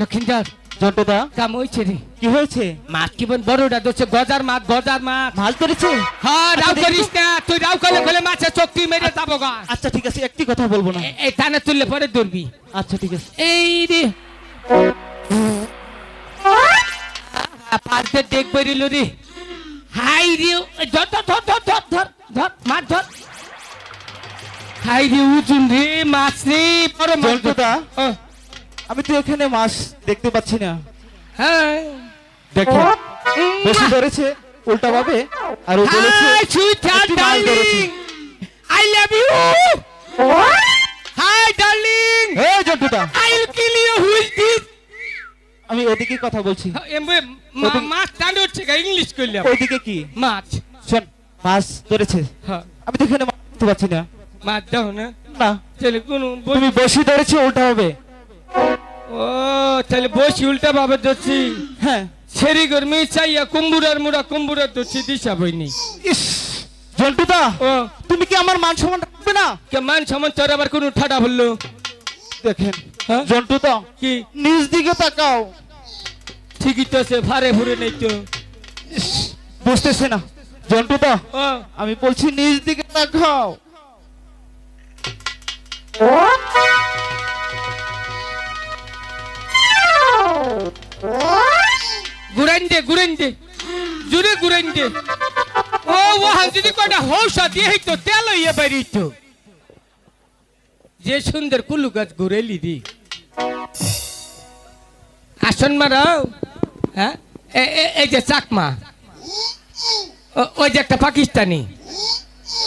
নিশি ছায়া রে আরে অন খাইছে জন্টুদা কাম হয়েছে রে। কি হয়েছে? মাছ কিবন বড়টা ধরছে গজার মাছ গজার মাছ। মাছ ধরেছে? হ্যাঁ রাও দেখি। করিস না তুই রাও করলে করলে মাছের চোখটি মেরে যাব গা। আচ্ছা ঠিক আছে একটি কথা বলব না। এই টানে তুললে পরে ধরবি। আচ্ছা ঠিক আছে। এই রে। পার্কে দেখ বেরিল রে। হাই রে ধর ধর ধর ধর ধর ধর ধর মাছ ধর। হাই রে উজুন রে মাছ রে বড় মাছ। জন্টুদা আমি তো এখানে মাছ দেখতে পাচ্ছি না। হ্যাঁ। দেখো বেশি ধরেছে উল্টা ভাবে আর ও বলেছে সুইটার একটি মাছ ধরেছি। I love you hi darling hey জন্টুদা I will kill you who is this আমি ওদিকে কথা বলছি। মা- মাছ টানে উঠছে গা, ইংলিশ করলাম ওইদিকে কি? মাছ। শোন মাছ ধরেছে। হ্যাঁ, আমি তো এখানে মাছ দেখতে পাচ্ছি না। মাছ দাও না। না। তাহলে কোন তুমি বেশি ধরেছে উল্টা হবে। ও তাহলে বসি উল্টা ভাবে ধরছি। হ্যাঁ। সেরি গরমি চাইয়া কুম্বুরার মুড়া কুম্বুরার ধরছি দিশা বইনি। ইস জন্টুদা ও। তুমি কি আমার মান সম্মান রাখবে না? কে মান সমান তোর আবার কোন ঠাডা বলল? দেখেন হ্যাঁ? জন্টুদা কি? নিজ দিকে তাকাও। ঠিকই তো সে ফারে ফুরে নেই তো। ইস, বুঝতেছে না। জন্টুদা ও। আমি বলছি নিজ দিকে তাকাও। গুড়াইন দে গুড়াইন দে জুড়ে গুড়াইন দে ও ওহান যদি কটা হৌসা দিয়ে হইতো তেল ইয়ে বেরিত যে সুন্দর কুলু গাছ ঘুরেলি দি। আসন মারাও হ্যাঁ? এই যে চাকমা ওই যে একটা পাকিস্তানি,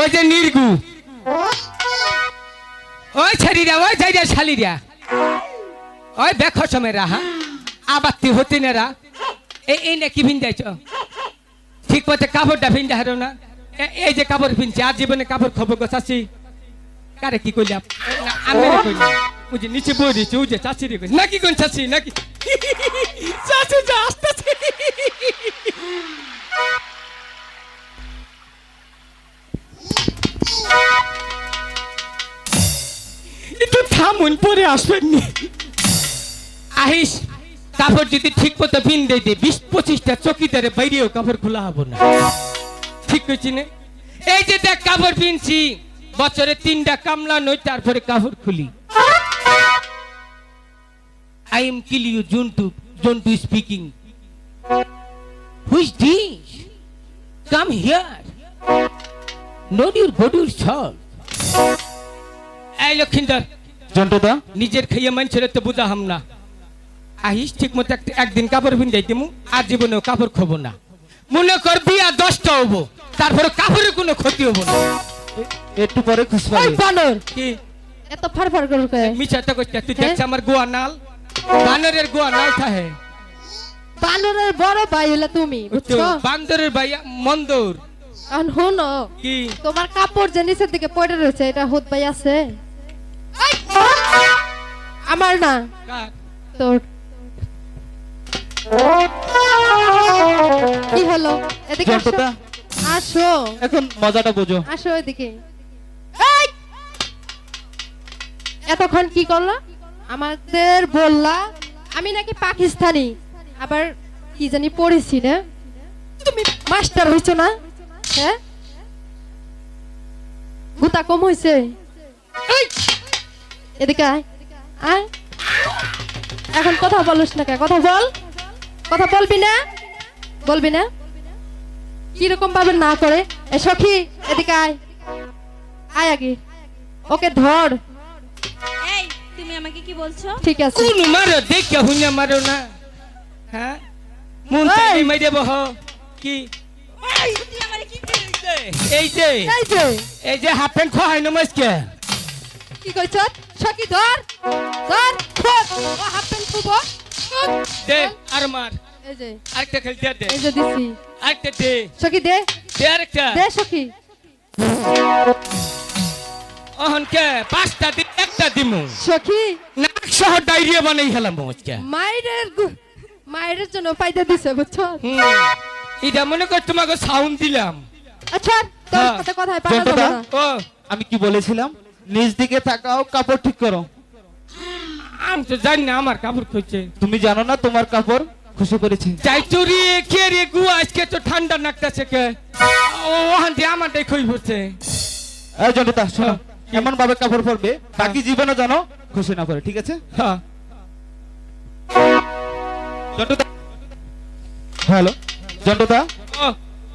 ওই যে নির্গু। ওই ছাড়িরা, ওই যাইরা শালিরা। ওই দেখো সময় রাহা আবাত্তি হতি এই ভিন্দাইছ? ঠিক মতে কাপড়টা ভিন্দা হারো না। এই যে কাপড় ভিনছে আর জীবনে কাপড় খবর গো চাষি কারে কি কইলাম না, আমি যে নিচে বই দিচ্ছে যে চাষি রে নাকি কোন চাষি নাকি? চাষি যা আসতেছে। একটু থামুন পরে আসবেন নি। আহিস। কাপড় যদি ঠিক মতো পিন দিয়ে দে বিশ পঁচিশটা চকিদারে বাইরেও কাপড় খোলা হব না। ঠিক কইছি না? এই যে দেখ কাপড় পিনছি বছরে তিনটা কামলা নই তারপরে কাপড় খুলি। I am kill you Jontu Jontu speaking who's this come here note your বডির সল এই লক্ষিন্দর জন্টুদা নিজের খাইয়ে মানুষের তো বুঝা হাম না। আহিস ঠিক মতো একটা- একদিন কাপড় পিন যাইতে মু আর জীবনেও কাপড় খবো না। মনে কর বিয়া দশটা হব তারপরে কাপড়ের কোনো ক্ষতি হব না। একটু পরে বানর! কি? এত ফারফার করে কয়। মিছাটা করছিস তুই হ্যাঁ? দেখছ আমার গোয়া নাল? বানরের গোয়া নাল থাকে বানরের বড় ভাই হলে তুমি বুঝছ? বান্দরের ভাইয়া মন্দর। আন হুনো কি? তোমার কাপড় যে নিচের দিকে পড়ে রয়েছে এটা হুত ভাই আছে। আমার না। তোর কি হলো? এদিকে আসো। আসো। এখন মজাটা বোঝো। আসো এদিকে। এতক্ষণ কি করলা? আমাদের বললা আমি নাকি পাকিস্তানি। আবার কি জানি পড়েছি না? তুমি মাস্টার হইছো না? হ্যাঁ? গুতা কম হইছে। এদিকে আয়। আয়। এখন কথা বলিস না কথা বল। কথা বলবি না? বলবি না? কীরকম ভাবে না করে? এ সখী এদিকে আয়। আয় আগে। ওকে ধর। এই তুমি আমাকে কি বলছো? ঠিক আছে। কোন মারো? দেখে হুইনা মারো না। হ্যাঁ? মন মাইরে বহ। কি? এই যে। এই যে। এই যে হাফ প্যান্ট কি কইছ? সখী ধর। ধর ধর। বল দে আর মার এই যে। আরেকটা খেল দে এই যে দিছি। আরেকটা দে। সখী দে। দে আরেকটা। দে সখী। অহন কে পাঁচটা দিন একটা দিমু। সখী। নাক সহ ডায়রিয়া বানাই খেলাম আজকে। মায়ের গু- মায়ের জন্য পাইতে দিছে বুঝছ? এটা মনে কর তোমাকে সাউন্ড দিলাম। আচ্ছা তোর হ্যাঁ। সাথে কথায় ও। আমি কি বলেছিলাম? নিজ দিকে তাকাও কাপড় ঠিক করো। আমি তো জানি না আমার কাপড় খুঁজছে। তুমি জানো না তোমার কাপড় খুশি করেছে যাই চুরি কে রে গু আজকে তো ঠান্ডা নাকতাছে কে? ওহান দিয়ে আমারটাই খই পড়ছে। এই জন্টুদা শোনো হ্যাঁ। এমন ভাবে কাপড় পরবে বাকি জীবনে জানো খুশি না করে ঠিক আছে? হ্যাঁ। জন্টুদা হ্যালো জন্টুদা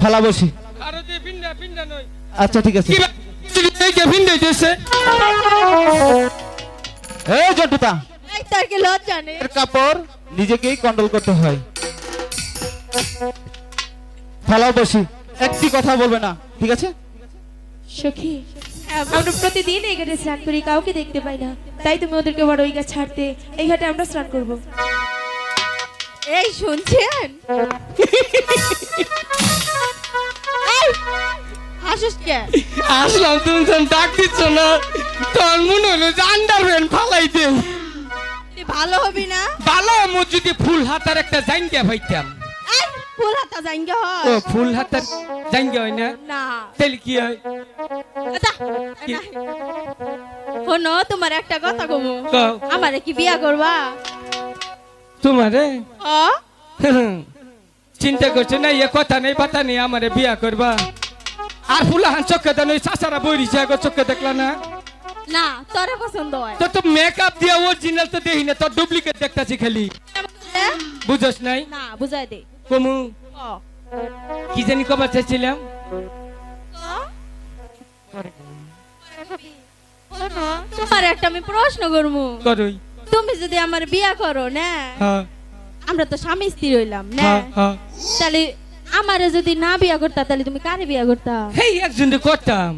ফালা বসি। আরও যে ভিন্ডা ভিন্ডা নই আচ্ছা ঠিক আছে। এই যে ভিন্ডা দিয়েছে এই জন্টুদা তোর কি লজ্জা নেই। এর কাপড় নিজেকেই কন্ট্রোল করতে হয়। ফালাও বসি একটি কথা বলবে না ঠিক আছে? সখী আমরা প্রতিদিন এই ঘাটে স্নান করি কাউকে দেখতে পাই না। তাই তুমি ওদেরকে বড় ওই ঘাট ছাড়তে এই ঘাটে আমরা স্নান করব। এই শুনছেন? এই, হাসিস কে? আসলাম তুমি ডাক দিচ্ছ না তখন মনে হলো আন্ডারপ্যান্ট ফালাই দে তুই ভালো হবি না? ভালো আমার যদি ফুল হাতার একটা জাঙ্গিয়া ভাইতাম এই ফুল হাতা জাঙ্গা ও ফুল হাতার জাঙ্গিয়া হয় না? না। তাহলে কি হয়? আচ্ছা? শোনো তোমার একটা কথা কমু। আমারে কি বিয়া করবা? তোমারে? ও চিন্তা করছ না এ কথা নেই পাতা নেই আমারে বিয়া করবা? আর ফুলাহান চোখে দেন ওই চাচারা বইরিছে আগো চোখে দেখলা না? না তোরে পছন্দ হয়। তো তো মেকআপ দিয়ে অরিজিনাল তো দেখি না তোর ডুপ্লিকেট দেখতাছি খালি। বুঝছ নাই? না বুঝাই দে। কমু। কি? জানি কবার চাইছিলাম? তোমার একটা আমি প্রশ্ন করব করুই। তুমি যদি আমার বিয়া করো না? হ্যাঁ। আমরা তো স্বামী স্ত্রী হইলাম না? হ্যাঁ হ্যাঁ। তাহলে আমারে যদি না বিয়া করতা তাহলে তুমি কারে বিয়া করতা? হেই একজন করতাম।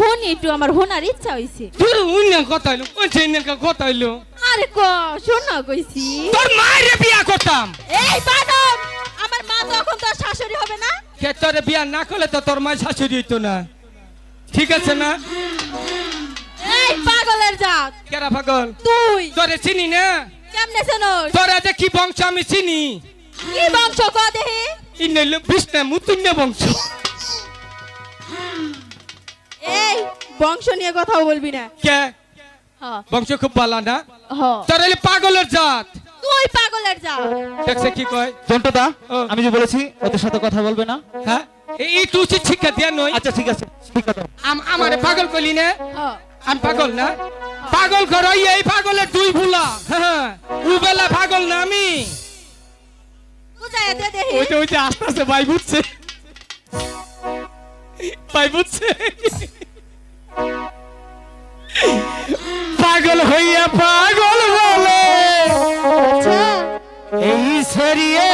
হনি একটু আমার হোনার ইচ্ছা হইছে। তোর অন্য কথা হইল ওই যে কথা হইল। আরে ক শোনা কইছি। তোর মায়ের বিয়া করতাম। এই বাদন আমার মা তখন তোর শাশুড়ি হবে না। কে তোর বিয়া না করলে তো তোর মা শাশুড়ি হইতো না। ঠিক আছে না? এই পাগলের জাত। কেরা পাগল? তুই। তোরে চিনি না? কেমনে শোনস তোরা যে কি বংশ আমি চিনি? কি বংশ ক দেহি? ইন্নাইলো বিষ্ণা মুতুন্য বংশ। বংশ নিয়ে কথাও বলবি না। কে? বংশ খুব ভালো না? তোর পাগলের জাত। তুই পাগলের জাত। দেখছে কি কয়? জন্টুদা। আমি যে বলেছি ওদের সাথে কথা বলবে না। হ্যাঁ? এই- তুই শিক্ষা দিয়া নই আচ্ছা ঠিক আছে ঠিক আছে। আম- আমারে পাগল কইলি না? আমি পাগল না? পাগল কর এই পাগলের দুই ভুলা। হ্যাঁ উবেলা পাগল না আমি। বুঝাই দে দেহি ওইটা ওইটা আস্তে আস্তে ভাই বুঝছে। ভাই বুঝছে। পাগল হইয়া পাগল বলে। আচ্ছা। এই সরিয়ে।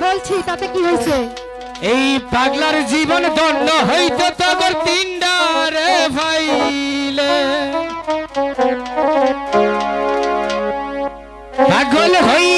বলছি তাতে কি হয়েছে? এই পাগলার জীবন দণ্ড হইতো তগর তিনডারে ভাইলে পাগল হই